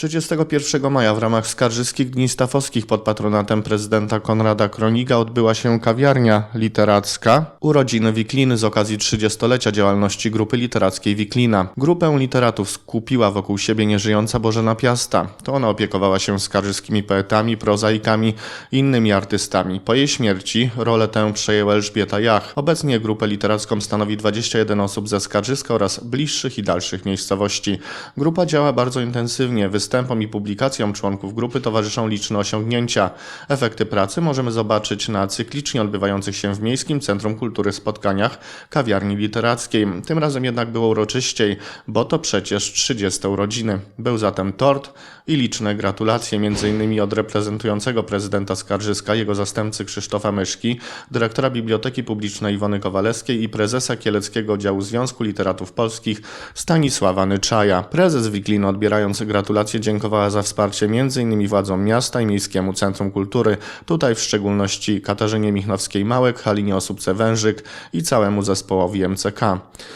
31 maja w ramach Skarżyskich Dni Stafowskich pod patronatem prezydenta Konrada Kroniga odbyła się kawiarnia literacka Urodziny Wikliny z okazji 30-lecia działalności grupy literackiej Wiklina. Grupę literatów skupiła wokół siebie nieżyjąca Bożena Piasta. To ona opiekowała się skarżyskimi poetami, prozaikami i innymi artystami. Po jej śmierci rolę tę przejęła Elżbieta Jach. Obecnie grupę literacką stanowi 21 osób ze Skarżyska oraz bliższych i dalszych miejscowości. Grupa działa bardzo intensywnie. Występom i publikacjom członków grupy towarzyszą liczne osiągnięcia. Efekty pracy możemy zobaczyć na cyklicznie odbywających się w Miejskim Centrum Kultury spotkaniach kawiarni literackiej. Tym razem jednak było uroczyściej, bo to przecież 30 urodziny. Był zatem tort i liczne gratulacje, m.in. od reprezentującego prezydenta Skarżyska, jego zastępcy Krzysztofa Myszki, dyrektora Biblioteki Publicznej Iwony Kowalewskiej i prezesa Kieleckiego Działu Związku Literatów Polskich Stanisława Nyczaja. Prezes Wikliny odbierając gratulacje dziękowała za wsparcie m.in. władzom miasta i Miejskiemu Centrum Kultury, tutaj w szczególności Katarzynie Michnowskiej-Małek, Halinie Osóbce-Wężyk i całemu zespołowi MCK.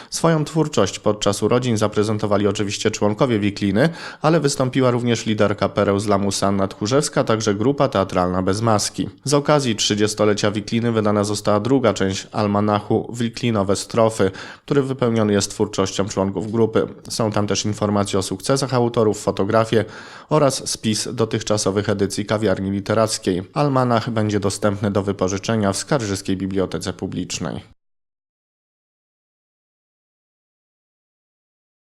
Swoją twórczość podczas urodzin zaprezentowali oczywiście członkowie Wikliny, ale wystąpiła również liderka Pereł z Lamusa Anna Tchórzewska, także grupa teatralna Bez Maski. Z okazji 30-lecia Wikliny wydana została druga część almanachu Wiklinowe Strofy, który wypełniony jest twórczością członków grupy. Są tam też informacje o sukcesach autorów, oraz spis dotychczasowych edycji kawiarni literackiej. Almanach będzie dostępny do wypożyczenia w Skarżyskiej Bibliotece Publicznej.